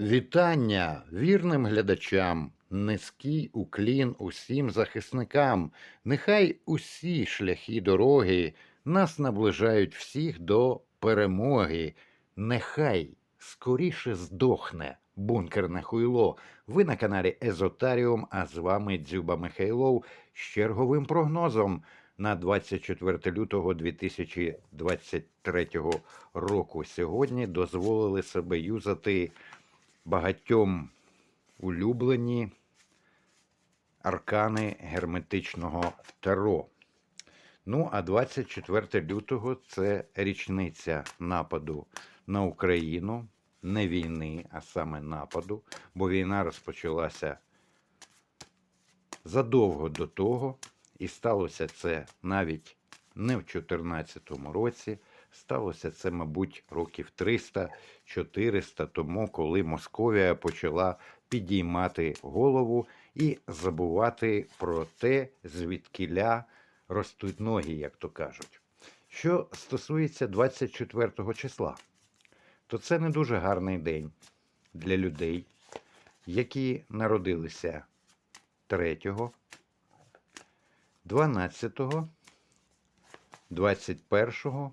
Вітання вірним глядачам, низький уклін усім захисникам. Нехай усі шляхи дороги нас наближають всіх до перемоги. Нехай скоріше здохне бункерне хуйло. Ви на каналі Езотаріум, а з вами Дзюба Михайлов з черговим прогнозом на 24 лютого 2023 року. Сьогодні дозволили себе юзати багатьом улюблені аркани герметичного таро. Ну, а 24 лютого це річниця нападу на Україну, не війни, а саме нападу, бо війна розпочалася задовго до того, і сталося це навіть не в 2014 році. Сталося це, мабуть, років 300-400 тому, коли Московія почала підіймати голову і забувати про те, звідкіля ростуть ноги, як то кажуть. Що стосується 24 числа, то це не дуже гарний день для людей, які народилися 3, 12, 21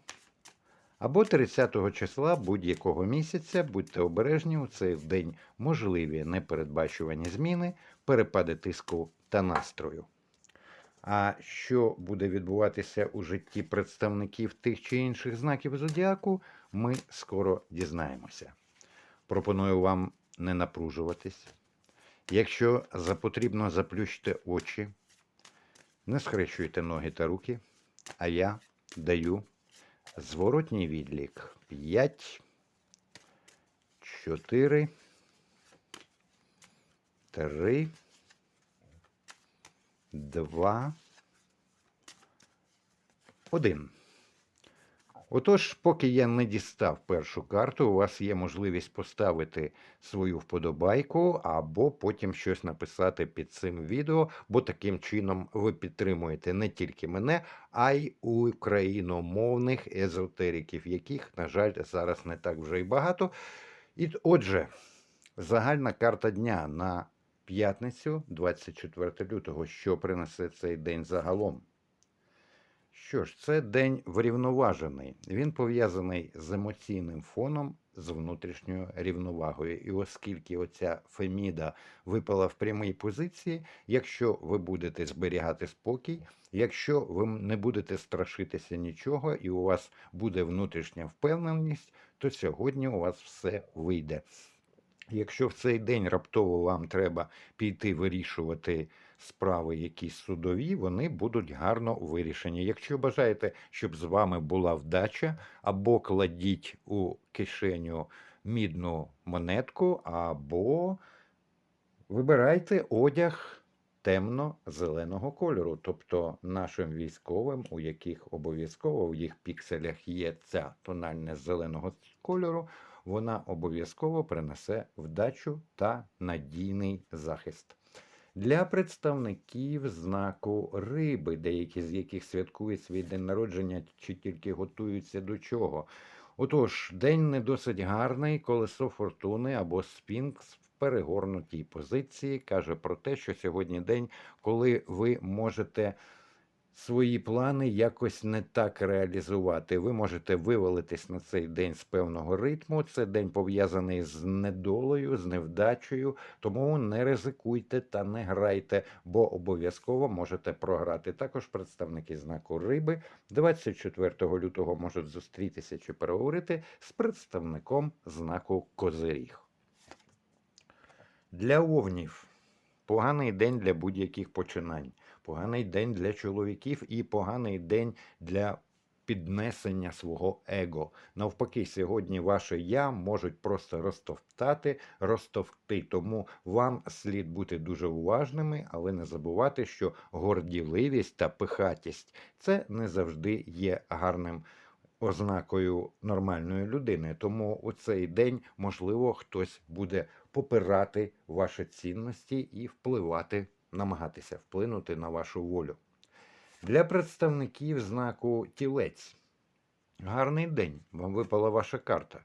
або 30 числа будь-якого місяця, будьте обережні, у цей день можливі непередбачувані зміни, перепади тиску та настрою. А що буде відбуватися у житті представників тих чи інших знаків зодіаку, ми скоро дізнаємося. Пропоную вам не напружуватись. Якщо запотрібно, заплющте очі, не схрещуйте ноги та руки, а я даю зворотній відлік 5, 4, 3, 2, 1. Отож, поки я не дістав першу карту, у вас є можливість поставити свою вподобайку або потім щось написати під цим відео, бо таким чином ви підтримуєте не тільки мене, а й україномовних езотериків, яких, на жаль, зараз не так вже й багато. І отже, загальна карта дня на п'ятницю, 24 лютого, що принесе цей день загалом. Що ж, це день врівноважений. Він пов'язаний з емоційним фоном, з внутрішньою рівновагою. І оскільки оця Феміда випала в прямій позиції, якщо ви будете зберігати спокій, якщо ви не будете страшитися нічого, і у вас буде внутрішня впевненість, то сьогодні у вас все вийде. Якщо в цей день раптово вам треба піти вирішувати справи якісь судові, вони будуть гарно вирішені. Якщо бажаєте, щоб з вами була вдача, або кладіть у кишеню мідну монетку, або вибирайте одяг темно-зеленого кольору, тобто нашим військовим, у яких обов'язково в їх пікселях є ця тональність зеленого кольору, вона обов'язково принесе вдачу та надійний захист. Для представників знаку риби, деякі з яких святкують свій день народження чи тільки готуються до чого. Отож, день не досить гарний, колесо фортуни або спінкс в перегорнутій позиції каже про те, що сьогодні день, коли ви можете свої плани якось не так реалізувати. Ви можете вивалитись на цей день з певного ритму. Це день пов'язаний з недолею, з невдачею, тому не ризикуйте та не грайте, бо обов'язково можете програти. Також представники знаку риби 24 лютого можуть зустрітися чи переговорити з представником знаку Козиріг. Для овнів поганий день для будь-яких починань поганий день для чоловіків і поганий день для піднесення свого его. Навпаки, сьогодні ваше я можуть просто розтовтати, розтовкти. Тому вам слід бути дуже уважними, але не забувати, що горділивість та пихатість це не завжди є гарним. Ознакою нормальної людини, тому у цей день можливо хтось буде попирати ваші цінності і впливати намагатися вплинути на вашу волю. Для представників знаку тілець. Гарний день. Вам випала ваша карта.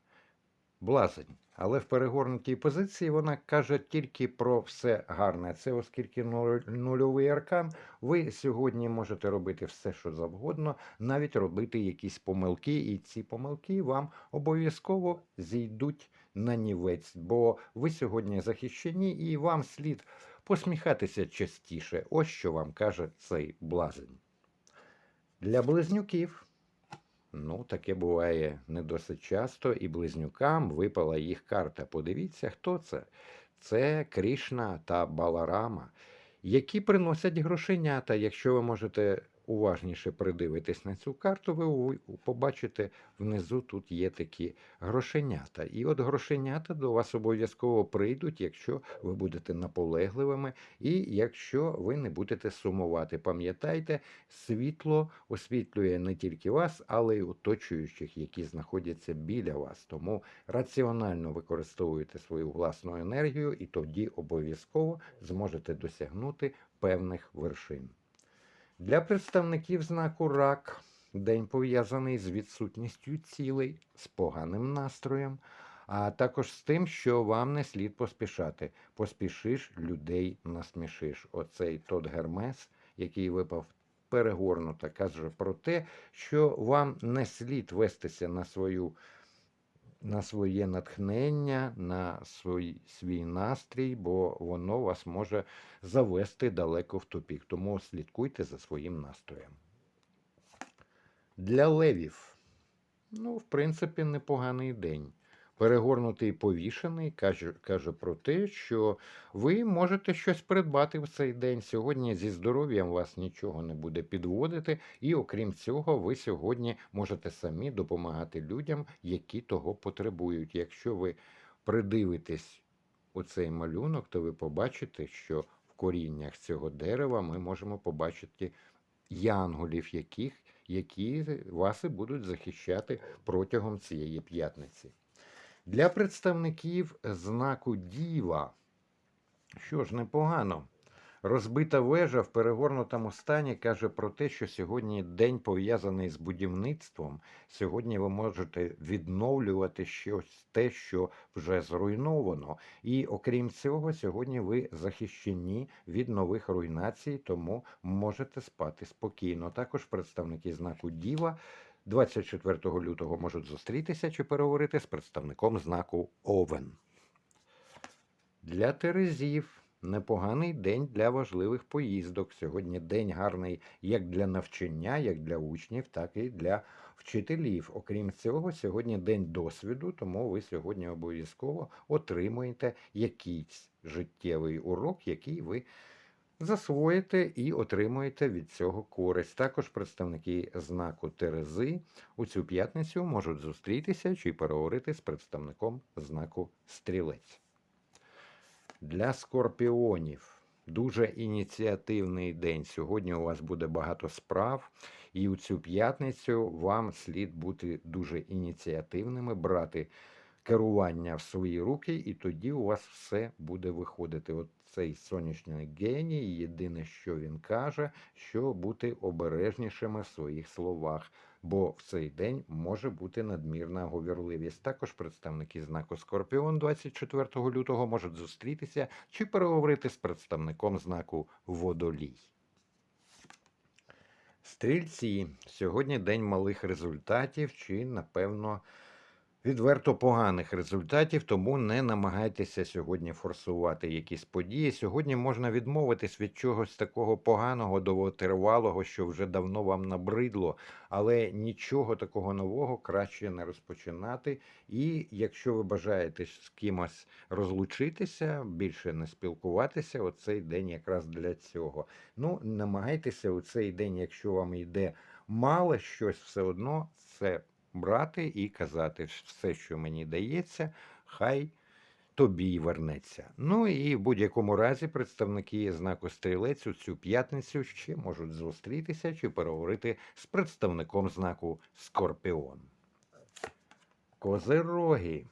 блазень. Але в перегорнутій позиції вона каже тільки про все гарне. Це оскільки нульовий аркан, ви сьогодні можете робити все, що завгодно, навіть робити якісь помилки, і ці помилки вам обов'язково зійдуть на нівець, бо ви сьогодні захищені і вам слід посміхатися частіше. Ось що вам каже цей блазень. Для близнюків. Ну, таке буває не досить часто, і близнюкам випала їх карта. Подивіться, хто це. Це Крішна та Баларама, які приносять грошенята. Якщо ви можете уважніше придивитись на цю карту, ви побачите внизу тут є такі грошенята. І от грошенята до вас обов'язково прийдуть, якщо ви будете наполегливими і якщо ви не будете сумувати. Пам'ятайте, світло освітлює не тільки вас, але й оточуючих, які знаходяться біля вас. Тому раціонально використовуйте свою власну енергію, і тоді обов'язково зможете досягнути певних вершин. Для представників знаку рак день пов'язаний з відсутністю цілей, з поганим настроєм, а також з тим, що вам не слід поспішати. Поспішиш, людей насмішиш. Оцей тот Гермес, який випав перегорнуто, каже про те, що вам не слід вестися на свою. На своє натхнення, на свій, свій настрій, бо воно вас може завести далеко в тупік. Тому слідкуйте за своїм настроєм. Для левів, ну, в принципі, непоганий день. Перегорнутий повішений каже, каже про те, що ви можете щось придбати в цей день. Сьогодні зі здоров'ям вас нічого не буде підводити, і окрім цього, ви сьогодні можете самі допомагати людям, які того потребують. Якщо ви придивитесь у цей малюнок, то ви побачите, що в коріннях цього дерева ми можемо побачити янголів, яких, які вас будуть захищати протягом цієї п'ятниці. Для представників знаку Діва, що ж непогано, розбита вежа в перегорнутому стані каже про те, що сьогодні день пов'язаний з будівництвом. Сьогодні ви можете відновлювати щось те, що вже зруйновано. І окрім цього, сьогодні ви захищені від нових руйнацій, тому можете спати спокійно. Також представники знаку Діва 24 лютого можуть зустрітися чи переговорити з представником знаку Овен. Для Терезів непоганий день для важливих поїздок. Сьогодні день гарний як для навчання, як для учнів, так і для вчителів. Окрім цього, сьогодні день досвіду, тому ви сьогодні обов'язково отримуєте якийсь життєвий урок, який ви засвоїте і отримуєте від цього користь. Також представники знаку Терези у цю п'ятницю можуть зустрітися чи переговорити з представником знаку Стрілець. Для скорпіонів дуже ініціативний день. Сьогодні у вас буде багато справ, і у цю п'ятницю вам слід бути дуже ініціативними, брати керування в свої руки, і тоді у вас все буде виходити. От цей сонячний геній, єдине, що він каже, що бути обережнішими в своїх словах, бо в цей день може бути надмірна говірливість. Також представники знаку Скорпіон 24 лютого можуть зустрітися чи переговорити з представником знаку Водолій. Стрільці, сьогодні день малих результатів, чи, напевно, відверто поганих результатів, тому не намагайтеся сьогодні форсувати якісь події. Сьогодні можна відмовитись від чогось такого поганого, довготривалого, що вже давно вам набридло, але нічого такого нового краще не розпочинати. І якщо ви бажаєте з кимось розлучитися, більше не спілкуватися, оцей день якраз для цього. Ну, намагайтеся у цей день, якщо вам йде мало щось, все одно це брати і казати, все, що мені дається, хай тобі вернеться. Ну і в будь-якому разі представники знаку стрілець у цю п'ятницю ще можуть зустрітися чи переговорити з представником знаку Скорпіон. Козироги.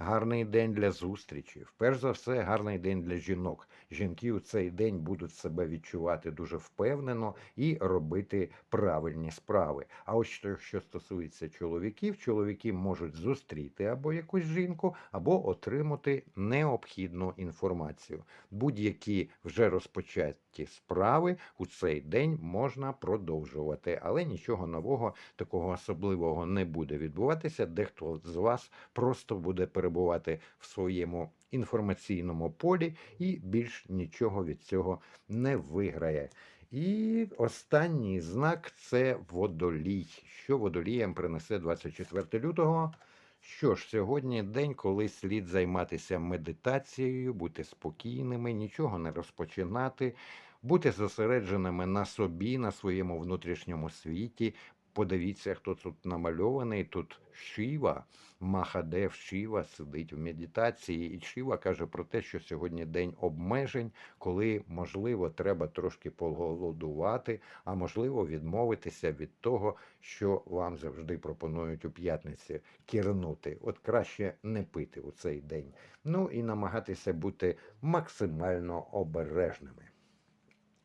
Гарний день для зустрічі. Перш за все, гарний день для жінок. Жінки у цей день будуть себе відчувати дуже впевнено і робити правильні справи. А ось що, що стосується чоловіків, чоловіки можуть зустріти або якусь жінку, або отримати необхідну інформацію. Будь-які вже розпочаті справи у цей день можна продовжувати, але нічого нового такого особливого не буде відбуватися. Дехто з вас просто буде перебувати в своєму інформаційному полі і більш нічого від цього не виграє. І останній знак це водолій. Що водоліям принесе 24 лютого? Що ж, сьогодні день, коли слід займатися медитацією, бути спокійними, нічого не розпочинати, бути зосередженими на собі, на своєму внутрішньому світі. Подивіться, хто тут намальований. Тут Шіва, Махадев Шіва сидить в медитації, і Шіва каже про те, що сьогодні день обмежень, коли, можливо, треба трошки поголодувати, а можливо, відмовитися від того, що вам завжди пропонують у п'ятниці кірнути. От краще не пити у цей день. Ну і намагатися бути максимально обережними.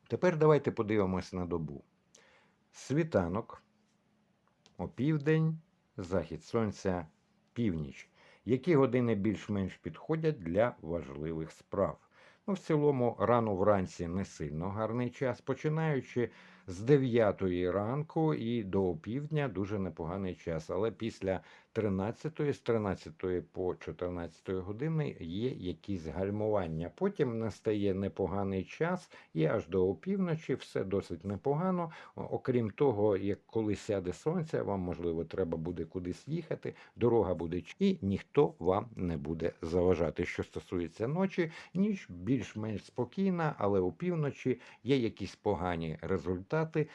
Тепер давайте подивимось на добу. Світанок, опівдень, захід сонця, північ. Які години більш-менш підходять для важливих справ? Ну, в цілому, рано вранці не сильно гарний час, починаючи з 9 ранку і до півдня дуже непоганий час. Але після 13, з 13 по 14 години є якісь гальмування. Потім настає непоганий час, і аж до опівночі все досить непогано. Окрім того, як коли сяде сонце, вам можливо треба буде кудись їхати, дорога буде і ніхто вам не буде заважати. Що стосується ночі, ніч більш-менш спокійна, але опівночі є якісь погані результати.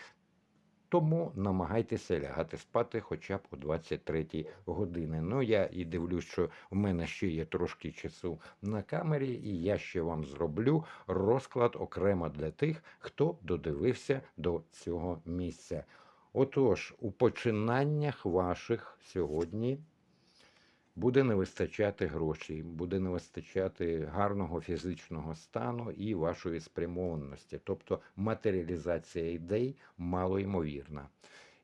Тому намагайтеся лягати спати хоча б о 23 години. Ну я і дивлюсь, що в мене ще є трошки часу на камері, і я ще вам зроблю розклад окремо для тих, хто додивився до цього місця. Отож, у починаннях ваших сьогодні буде не вистачати грошей, буде не вистачати гарного фізичного стану і вашої спрямованості, тобто матеріалізація ідей малоймовірна.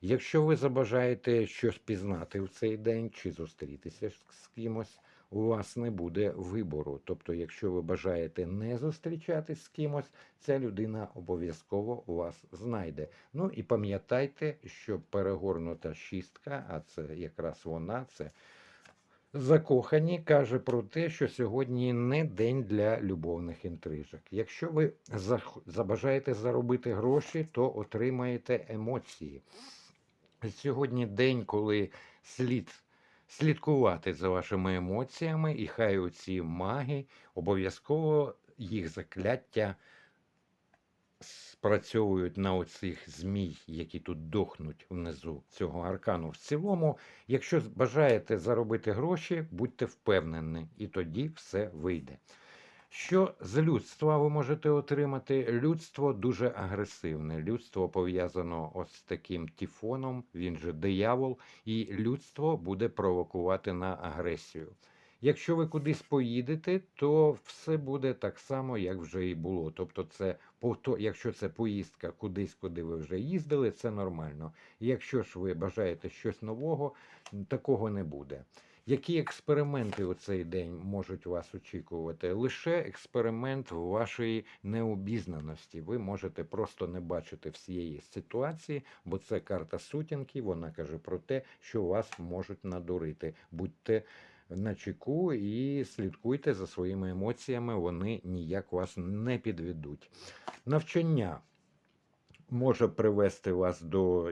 Якщо ви забажаєте щось пізнати в цей день чи зустрітися з кимось, у вас не буде вибору. Тобто, якщо ви бажаєте не зустрічатись з кимось, ця людина обов'язково вас знайде. Ну і пам'ятайте, що перегорнута шістка, а це якраз вона, це закохані, каже про те, що сьогодні не день для любовних інтрижок. Якщо ви забажаєте заробити гроші, то отримаєте емоції. Сьогодні день, коли слід слідкувати за вашими емоціями, і хай оці маги обов'язково їх закляття спрацьовують на оцих змій, які тут дохнуть внизу цього аркану. В цілому, якщо бажаєте заробити гроші, будьте впевнені, і тоді все вийде. Що з людства ви можете отримати? Людство дуже агресивне. Людство пов'язано ось з таким тіфоном, він же диявол, і людство буде провокувати на агресію. Якщо ви кудись поїдете, то все буде так само, як вже і було. Тобто, це якщо це поїздка кудись, куди ви вже їздили, це нормально. Якщо ж ви бажаєте щось нового, такого не буде. Які експерименти у цей день можуть вас очікувати? Лише експеримент вашої необізнаності. Ви можете просто не бачити всієї ситуації, бо це карта сутінки. Вона каже про те, що вас можуть надурити. Будьте на чеку і слідкуйте за своїми емоціями, вони ніяк вас не підведуть. Навчання може привести вас до